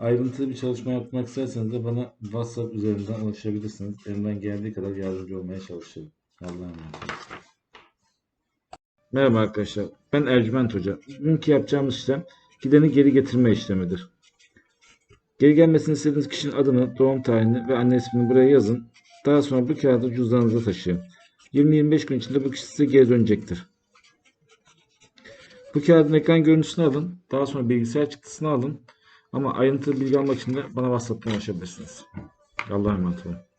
Ayrıntılı bir çalışma yapmak isterseniz de bana WhatsApp üzerinden ulaşabilirsiniz. Elimden geldiği kadar yardımcı olmaya çalışırım. Allah'a emanet. Merhaba arkadaşlar. Ben Ercüment Hoca. Bugünkü yapacağımız işlem gideni geri getirme işlemidir. Geri gelmesini istediğiniz kişinin adını, doğum tarihini ve anne ismini buraya yazın. Daha sonra bu kağıdı cüzdanınıza taşıyın. 20-25 gün içinde bu kişi size geri dönecektir. Bu kağıdın ekran görüntüsünü alın. Daha sonra bilgisayar çıktısını alın. Ama ayrıntılı bilgi almak için de bana WhatsApp'tan ulaşabilirsiniz. Allah'a emanet olun.